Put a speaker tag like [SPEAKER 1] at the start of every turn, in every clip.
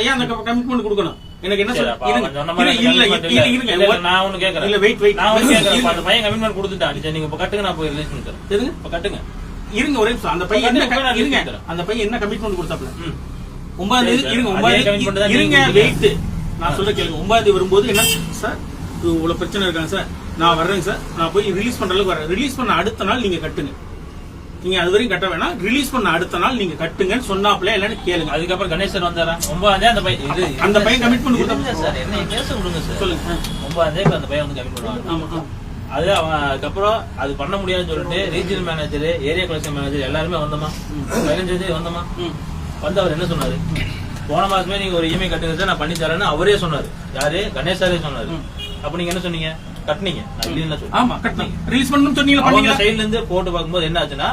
[SPEAKER 1] ஐயா அந்த கமிட்மெண்ட் கொடுக்கணும். எனக்கு என்ன சொல்ல இல்ல இல்ல. இருங்க.
[SPEAKER 2] நான் ஒண்ணு கேக்குறேன்.
[SPEAKER 1] இல்ல வெயிட் வெயிட்
[SPEAKER 2] நான் கேக்குறேன். அந்த பையன் கமிட்மெண்ட் கொடுத்துட்டான் நீங்க இப்ப கட்டுங்க நான் போய் ரிலீஸ் பண்ணி தரேன் இப்ப கட்டுங்க.
[SPEAKER 1] இருங்க ஒரே அந்த பையன் என்ன இருங்க. அந்த பையன் என்ன கமிட்மெண்ட் கொடுத்தாப்ல. ஒன்பதாம் தேதி இருங்க ஒன்பதாம் இருங்க வெயிட் நான் சொல்ல கேளுங்க. ஒன்பதாம் தேதி வரும்போது என்ன சார் இவ்வளவு பிரச்சனை இருக்காங்க சார். நான் வர்றேங்க சார். நான் போய் ரிலீஸ் பண்ற அளவுக்கு வரேன். ரிலீஸ் பண்ண அடுத்த நாள் நீங்க கட்டுங்க. நீங்க அது வரைக்கும் கட்ட வேணாம். ரிலீஸ் பண்ண அடுத்த நாள் நீங்க கட்டுங்கன்னு சொன்னாப்ல இல்லன்னு கேளுங்க.
[SPEAKER 2] அதுக்கப்புறம் கணேசன் வந்தாரா? ஒன்பதாம் அந்த பையன்
[SPEAKER 1] அந்த பையன் கமிட்மெண்ட்
[SPEAKER 2] இல்ல
[SPEAKER 1] கொடுத்தா
[SPEAKER 2] சார் என்ன பேச விடுங்க சார்.
[SPEAKER 1] சொல்லுங்க.
[SPEAKER 2] ஒன்பதாம் தேதி அந்த பையன் வந்து கமிட்மெண்ட் வாங்க
[SPEAKER 1] ஆமா.
[SPEAKER 2] அது அவன் அதுக்கப்புறம் அது பண்ண முடியாதுன்னு சொல்லிட்டு regional manager area collection manager எல்லாருமே வந்தோமா? பதினஞ்சு தேதி வந்தோமா. வந்து அவர் என்ன சொன்னாரு? போன மாசமே நீங்க ஒரு இமெயில் கட்டுங்க சார் நான் பண்ணி தரேன்னு அவரே சொன்னாரு. யாரு? கணேஷ் சாரே சொன்னாரு. அப்ப நீங்க என்ன சொன்னீங்க? கட்டுனீங்க.
[SPEAKER 1] ஆமா கட்டினீங்க. ரிலீஸ் பண்ணணும்னு சொன்னீங்களா
[SPEAKER 2] அவங்க
[SPEAKER 1] பண்ணீங்களா?
[SPEAKER 2] சைடுல இருந்து போட்டு பார்க்கும்போது என்ன ஆச்சுன்னா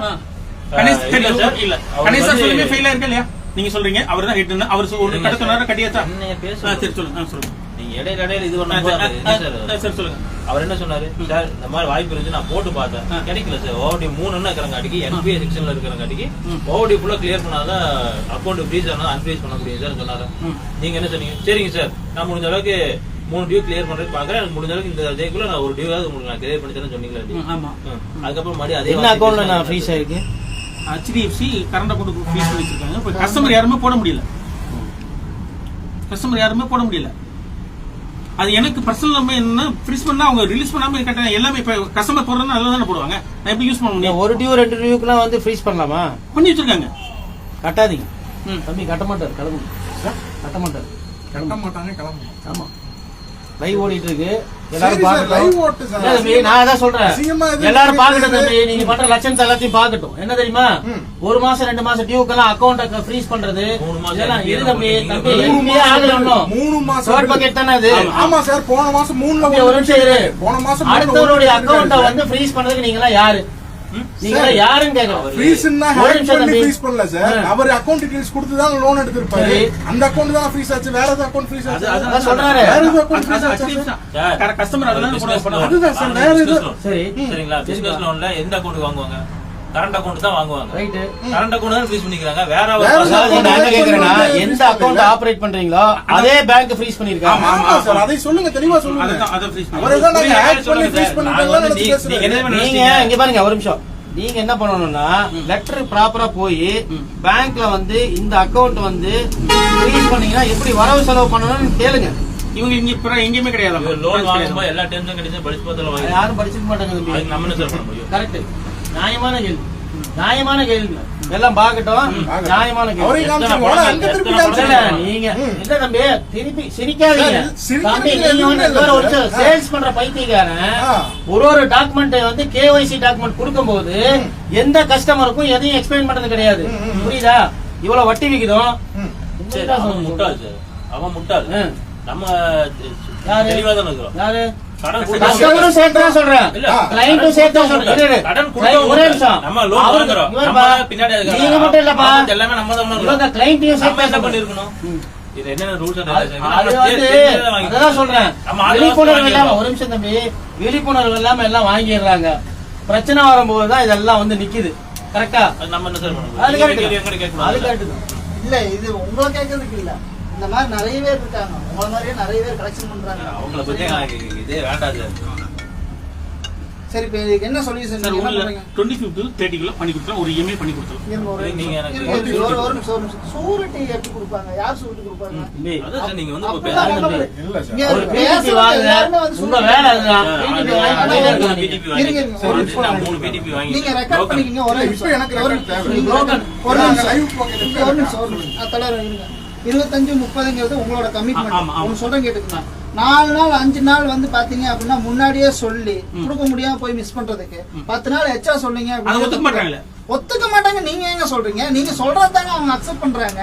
[SPEAKER 2] இல்ல சார் இல்ல. அவர்
[SPEAKER 1] கணேஷ் சார்
[SPEAKER 2] வந்து-
[SPEAKER 1] சொல்லுங்க ஃபெயிலா இருக்கா இல்லையா? நீங்க சொல்றீங்க அவர் தான் ஹிட் அவர் ஒரு கடை. சொன்னாரா கட்டியாச்சா? சரி சொல்லுங்க. சொல்லுங்க.
[SPEAKER 2] நீங்க இடையில இடையில இது பண்ண
[SPEAKER 1] சரி, சொல்லுங்க.
[SPEAKER 2] அவர் என்ன சொன்னாரு? சார் இந்த மாதிரி வாய்ப்பு இருந்துச்சு நான் போட்டு பார்த்தேன். கிடைக்கல சார். ஓவர்டி மூணு இருக்கிறங்காட்டிக்கு என்பிஏ செக்ஷன்ல இருக்கிறங்காட்டிக்கு. ஓவர்டி ஃபுல்லா கிளியர் பண்ணாதான் அக்கௌண்ட் ஃப்ரீஸ் ஆனா அன்ஃப்ரீஸ் பண்ண முடியும் சார் சொன்னாரு. நீங்க என்ன சொன்னீங்க? சரிங்க சார். நான் முடிஞ்ச அளவுக்கு மூணு டியூ கிளியர் பண்றது பாக்குறேன் எனக்கு முடிஞ்ச அளவுக்கு இந்த டேக்குள்ள நான் ஒரு டியூவாவது உங்களுக்கு நான் கிளியர் பண்ணி தரேன்னு சொன்னீங்களா
[SPEAKER 1] ஆமா.
[SPEAKER 2] அதுக்கப்புறம் மறுபடியும் அதே
[SPEAKER 3] என்ன அக்கௌண்ட்ல நான் ஃப்ரீஸ் ஆயிருக்கு?
[SPEAKER 1] ஹெச்டிஎஃப்சி கரண்ட் அக்கௌண்ட் ஃபீஸ் பண்ணி வச்சிருக்காங்க. இப்போ கஸ்டமர் யாருமே போட முடியல. கஸ்டமர் யாருமே போட முடியல. அது எனக்கு பர்சனல் நம்ம என்ன ஃப்ரீஸ் பண்ணா அவங்க ரிலீஸ் பண்ணாம கட்ட எல்லாமே இப்போ கஸ்டமர் போடுறதுனா நல்லா தானே போடுவாங்க. நான் எப்படி யூஸ் பண்ண முடியும்?
[SPEAKER 3] ஒரு டியூ ரெண்டு டியூக்குலாம் வந்து ஃப்ரீஸ் பண்ணலாமா?
[SPEAKER 1] பண்ணி வச்சிருக்காங்க.
[SPEAKER 3] கட்டாதீங்க.
[SPEAKER 1] ம்.
[SPEAKER 3] தம்பி கட்ட மாட்டார் கிளம்பு. கட்ட மாட்டார்
[SPEAKER 4] கட்ட மாட்டாங்க கிளம்பணும்
[SPEAKER 3] ஆமா. லைவ் ஓடிட்டு இருக்கு எல்லாரும் பாக்கட்டும் நான் அதான் சொல்றேன்.
[SPEAKER 4] இது
[SPEAKER 3] எல்லாரும். பாக்கட்டும் தம்பி. நீங்க பண்ற லட்சணத்தை எல்லாத்தையும் பாக்கட்டும் என்ன தெரியுமா. ஒரு மாசம் ரெண்டு மாசம் டியூக்கெல்லாம் அக்கௌண்ட் ஃப்ரீஸ் பண்றது.
[SPEAKER 2] மூணு மாசம்
[SPEAKER 3] இதெல்லாம் இரு தம்பி? தம்பி
[SPEAKER 2] மூணு
[SPEAKER 3] NPA ஆகல இன்னும்.
[SPEAKER 4] மூணு மாசம்
[SPEAKER 3] தேர்ட் பக்கெட் தானே அது?
[SPEAKER 4] ஆமா சார். போன மாசம் மூணுல
[SPEAKER 3] தம்பி, ஒரு நிமிஷம் இரு.
[SPEAKER 4] போன மாசம்
[SPEAKER 3] அடுத்தவருடைய
[SPEAKER 4] ஒண்ணு
[SPEAKER 3] அக்கௌண்ட
[SPEAKER 4] இருக்காரு
[SPEAKER 3] வந்து ஃப்ரீஸ் பண்றதுக்கு நீங்க எல்லாம் யாரு? நீங்க யாருன்னு கேக்குறோம்
[SPEAKER 4] ஃப்ரீஸ்னா ஹேக் பண்ணி. ஃப்ரீஸ் பண்ணல சார். அவர் அக்கவுண்ட் டீடைல்ஸ் கொடுத்து தான் லோன் எடுத்திருப்பாரு. அந்த அக்கவுண்ட் தான் ஃப்ரீஸ் ஆச்சு வேற ஏதாவது அக்கவுண்ட் ஃப்ரீஸ் ஆச்சு
[SPEAKER 3] அதான் சொல்றாரு.
[SPEAKER 4] வேற ஏதோ account freeze ஆச்சா சார்?
[SPEAKER 1] கஸ்டமர் அதெல்லாம்
[SPEAKER 2] Business
[SPEAKER 1] போட
[SPEAKER 2] loan.
[SPEAKER 4] அதுதான் சார்,
[SPEAKER 2] அவங்க
[SPEAKER 4] வேற
[SPEAKER 2] business
[SPEAKER 4] இது-
[SPEAKER 2] loan.
[SPEAKER 3] சரி
[SPEAKER 2] சரிங்களா பிசினஸ் லோன்ல எந்த அக்கௌண்ட் வாங்குவாங்க கரண்ட் அக்கௌண்ட் தான் வாங்குவாங்க.
[SPEAKER 3] ரைட்டு
[SPEAKER 2] கரண்ட் அக்கௌண்ட் தான் ஃப்ரீஸ் பண்ணிக்கிறாங்க. வேற
[SPEAKER 3] நான். கேக்குறேன்னா எந்த அக்கௌண்ட்
[SPEAKER 4] இல்ல.
[SPEAKER 3] ஆபரேட் பண்றீங்களோ அதே பேங்க் ஃப்ரீஸ் பண்ணிருக்காங்க.
[SPEAKER 4] ஆமா சார் அதை சொல்லுங்க தெளிவா சொல்லுங்க.
[SPEAKER 1] அதை ஃப்ரீஸ்
[SPEAKER 4] நாங்க
[SPEAKER 3] இங்க பாருங்க ஒரு நிமிஷம். நீங்க என்ன பண்ணணும்னா லெட்டர் ப்ராப்பரா போய் பேங்க்ல வந்து இந்த அக்கவுண்ட் வந்து ஃப்ரீஸ் பண்ணீங்கன்னா எப்படி வரவு செலவு பண்ணணும்னு கேளுங்க.
[SPEAKER 1] இவங்க இங்க இப்ப எங்கேயுமே கிடையாது.
[SPEAKER 2] லோன் வாங்கும்போது எல்லா டென்ஷன் கிடைச்சு படிச்சு பார்த்தல
[SPEAKER 3] யாரும் படிச்சுக்க மாட்டாங்க
[SPEAKER 2] நம்ம என்ன சார் பண்ண முடியும்?
[SPEAKER 3] கரெக்ட் நியாயமான கேள்வி. நியாயமான கேள்வி எல்லாம் பாக்கட்டும் நியாயமான கேள்வி நீங்க இல்ல தம்பி திருப்பி சிரிக்காதீங்க. சேல்ஸ் பண்ற பைத்தியக்காரன். ஒரு ஒரு டாக்குமெண்ட் வந்து கேஒய்சி டாக்குமெண்ட் கொடுக்கும்போது எந்த கஸ்டமருக்கும் எதையும் எக்ஸ்பிளைன் பண்றது கிடையாது. புரியுதா? இவ்வளவு வட்டி விகிதம்
[SPEAKER 2] முட்டாள் சார். அவன் முட்டாள். நம்ம
[SPEAKER 3] யாரு?
[SPEAKER 2] தெளிவா தான் இருக்கிறோம்.
[SPEAKER 3] கஸ்டமரும்
[SPEAKER 2] கொடுத்தா
[SPEAKER 3] சேர்த்து தான் சொல்றேன்.
[SPEAKER 2] இல்ல,
[SPEAKER 3] கிளைண்ட்டும் சேர்த்து தான் சொல்றேன். இரு, இரு.
[SPEAKER 2] கடன்
[SPEAKER 3] Client,
[SPEAKER 2] கொடுத்தவங்க
[SPEAKER 3] ஒரே நிமிஷம்.
[SPEAKER 2] நம்ம loan
[SPEAKER 3] அவரு-
[SPEAKER 2] வாங்குறோம்.
[SPEAKER 3] இவர்
[SPEAKER 2] நம்ம
[SPEAKER 3] பா-
[SPEAKER 2] தான் பின்னாடி இருக்காங்க.
[SPEAKER 3] நீங்க மட்டும் இல்லப்பா
[SPEAKER 2] ஆமா, எல்லாமே நம்ம தான்
[SPEAKER 3] இவங்க
[SPEAKER 2] வாங்குறோம்.
[SPEAKER 3] கிளைண்ட்டையும்
[SPEAKER 2] நம்ம என்ன
[SPEAKER 3] சேர்த்து
[SPEAKER 2] பண்ணிருக்கணும்? இது என்னென்ன ரூல்ஸ் அண்ட்
[SPEAKER 3] அது அது வந்து அதான் சொல்றேன். விழிப்புணர்வு இல்லாம ஒரு நிமிஷம் தம்பி விழிப்புணர்வு இல்லாம எல்லாம் வாங்கிடுறாங்க. பிரச்சனை வரும்போது தான் இதெல்லாம் வந்து நிக்குது. கரெக்டா
[SPEAKER 2] நம்ம என்ன சார்
[SPEAKER 3] அது? கரெக்ட் அது கரெக்ட்
[SPEAKER 5] இல்ல இது உங்களை கேட்கறதுக்கு இல்ல. இந்த மாதிரி நிறைய பேர் இருக்காங்க. உங்களை மாதிரியே நிறைய பேர் கலெக்ஷன் பண்றாங்க.
[SPEAKER 2] அவங்கள பத்தி இதே வேண்டாம் சார்.
[SPEAKER 5] சரி இப்ப இதுக்கு என்ன சொல்யூஷன்
[SPEAKER 1] சார்
[SPEAKER 5] பண்றீங்க
[SPEAKER 1] டுவெண்ட்டி ஃபிஃப்டி தேர்ட்டி கிலோ பண்ணி கொடுத்துலாம் ஒரு இஎம்ஐ பண்ணி கொடுத்துலாம்
[SPEAKER 5] சூரிட்டி எப்படி கொடுப்பாங்க. யார் சூரிட்டி கொடுப்பாங்க?
[SPEAKER 2] அதான் நீங்க வந்து
[SPEAKER 3] ஒரு
[SPEAKER 5] பேசுறது
[SPEAKER 3] வாங்குங்க உங்க வேலை அதுதான்.
[SPEAKER 2] மூணு PTP வாங்கி.
[SPEAKER 5] நீங்க ரெக்கார்ட் பண்ணிக்கங்க ஒரு
[SPEAKER 4] இப்ப
[SPEAKER 5] நிமிஷம்.
[SPEAKER 4] எனக்கு
[SPEAKER 5] ஒரு. நிமிஷம். ஒரு நிமிஷம் ஒரு நிமிஷம். ஒரு இருபத்தஞ்சு முப்பதுங்கிறது உங்களோட கமிட்மெண்ட். ஒன்னு சொல்றேன் கேட்டுக்கங்க. நாலு நாள் அஞ்சு நாள் வந்து பாத்தீங்க அப்படின்னா முன்னாடியே சொல்லி கொடுக்க முடியாம போய் மிஸ் பண்றதுக்கு பத்து நாள் எச்சா சொன்னீங்க
[SPEAKER 1] ஒத்துக்க மாட்டாங்களே
[SPEAKER 5] ஒத்துக்க மாட்டாங்க. நீங்க எங்க சொல்றீங்க? நீங்க சொல்றதாங்க அவங்க அக்செப்ட் பண்றாங்க.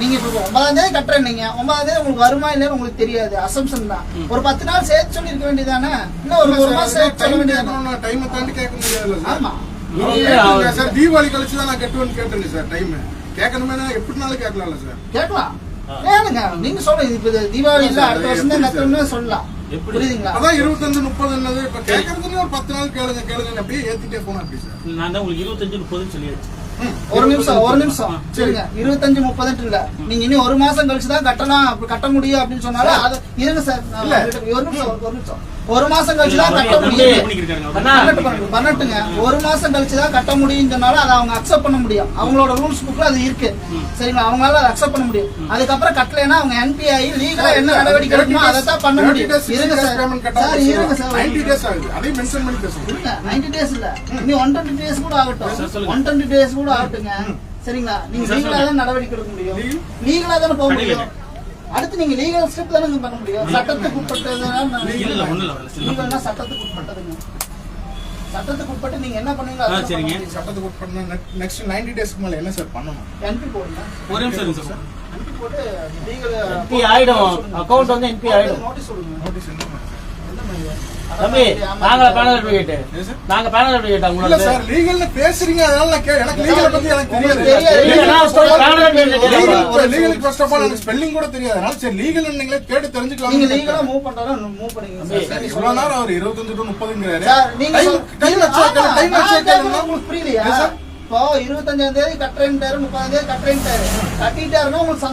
[SPEAKER 5] நீங்க இப்ப ஒன்பதாம் தேதி கட்டுறேன் நீங்க. ஒன்பதாம் தேதி உங்களுக்கு வருமா இல்லைன்னு உங்களுக்கு தெரியாது. அசம்ஷன் தான். ஒரு பத்து நாள் சேர்த்து சொல்லி இருக்க வேண்டியதானே? இன்னும் ஒரு ஒரு மாசம் சேர்த்து சொல்ல வேண்டியதானே?
[SPEAKER 4] டைம் தாண்டி கேட்க முடியாதுல்ல சார்.
[SPEAKER 5] ஆமா.
[SPEAKER 4] தீபாவளி கழிச்சு தான் நான் கட்டுவேன்னு கேட்டேங்க சார் டைம் கேட்கணுமே எப்படினாலும் கேட்கலாம்ல சார்.
[SPEAKER 5] கேட்கலாம். ஏனுங்க நீங்க சொல்லுங்க இப்ப தீபாவளி இல்ல அடுத்த வருஷம் தான் கட்டணும்னு சொல்லலாம்.
[SPEAKER 2] எப்படி?
[SPEAKER 5] புரியுதுங்களா?
[SPEAKER 4] அதான் இருபத்தஞ்சு முப்பது இப்ப கேட்கறதுல ஒரு பத்து நாள் கேளுங்க கேளுங்க அப்படியே ஏத்திட்டே போனா அப்படி சார்?
[SPEAKER 1] நான் தான் உங்களுக்கு இருபத்தஞ்சு முப்பதுன்னு சொல்லியாச்சு.
[SPEAKER 5] ஒரு நிமிஷம் ஒரு நிமிஷம். சரிங்க. இருபத்தஞ்சு முப்பதுன்ட்டு இல்ல. நீங்க இன்னும் ஒரு மாசம் கழிச்சு தான் கட்டலாம் அப்படி கட்ட முடியும் அப்படின்னு சொன்னாலும் அது இருங்க சார். ஒரு நிமிஷம் ஒரு நிமிஷம். ஒரு மாசம் கழிச்சு தான் கட்ட முடியும். பண்ணட்டுங்க ஒரு மாசம் கழிச்சு தான் கட்ட முடியும்னு சொன்னாலும் அதை அவங்க அக்செப்ட் பண்ண முடியும். அவங்களோட ரூல்ஸ் புக்ல அது இருக்கு. சரிங்களா? அவங்களால அதை அக்செப்ட் பண்ண முடியும். அதுக்கப்புறம் கட்டலைன்னா அவங்க என்பிஐ லீகலா என்ன நடவடிக்கை எடுக்கணுமோ அதை தான் பண்ண முடியும். இருங்க சார். இருங்க சார் ஒரு
[SPEAKER 4] 90
[SPEAKER 5] நிமிஷம்.
[SPEAKER 4] டேஸ் ஆகுது. அதையும் மென்ஷன் பண்ணி பேசுங்க.
[SPEAKER 5] இருங்க 90 டேஸ் இல்ல. இனி ஒன் டுவெண்ட்டி டேஸ் கூட ஆகட்டும். ஒன் டுவெண்ட்டி டேஸ் கூட ஆகட்டுங்க. சரிங்களா? நீங்க லீகலா தான் நடவடிக்கை எடுக்க முடியும். லீகலா தானே போக முடியும். அடுத்து நீங்க லீகல் ஸ்டெப் தானே பண்ண முடியும். சட்டத்துக்கு உட்பட்டது
[SPEAKER 1] இல்ல, இல்ல, ஒண்ணும் இல்ல, ஒண்ணும் இல்ல.
[SPEAKER 5] லீகல்னா சட்டத்துக்கு உட்பட்டதுங்க சட்டத்துக்கு உட்பட்டு நீங்க என்ன பண்ணுவீங்க
[SPEAKER 1] சரிங்க.
[SPEAKER 4] சட்டத்துக்கு உட்பட நெக்ஸ்ட் 90 டேஸ்க்கு மேல என்ன சார் பண்ணணும்?
[SPEAKER 5] என்பி போடுங்க.
[SPEAKER 1] ஒரே நிமிஷம் சார்
[SPEAKER 5] என்பி போட்டு லீகல்
[SPEAKER 3] ஆயிடும். அக்கௌண்ட் வந்து என்பி ஆயிடும்.
[SPEAKER 5] நோட்டீஸ் கொடுங்க
[SPEAKER 4] நோட்டீஸ் என்ன?
[SPEAKER 3] தம்பி நாங்க பேனல் அட்வொகேட் நாங்க பேனல் அட்வொகேட்
[SPEAKER 4] இல்ல
[SPEAKER 3] உங்களுக்கு.
[SPEAKER 4] சார் லீகல்ல பேசுறீங்க அதனால நான் கே- எனக்கு லீகலை பத்தி எனக்கு தெரியாது. லீகல் ஃபர்ஸ்ட் ஆஃப் ஆல் எனக்கு ஸ்பெல்லிங் கூட தெரியாது. அதனால சரி லீகல் நீங்களே கேட்டு தெரிஞ்சுக்கலாம்
[SPEAKER 5] நீங்க லீகலா மூவ் பண்றாலும் மூவ் பண்ணுங்க சார்.
[SPEAKER 4] இவ்வளவு நேரம் அவர் 25 டு 30ங்கிறாரு
[SPEAKER 5] சார் நீங்க
[SPEAKER 4] டைம் வச்சா டைம் வச்சா
[SPEAKER 5] உங்களுக்கு புரியலையா. இப்போ இருபத்தஞ்சாம் தேதி கட்டுறேன்ட்டாரு முப்பதாம் தேதி கட்டுறேன்ட்டாரு. கட்டிட்டாருன்னா உங்களுக்கு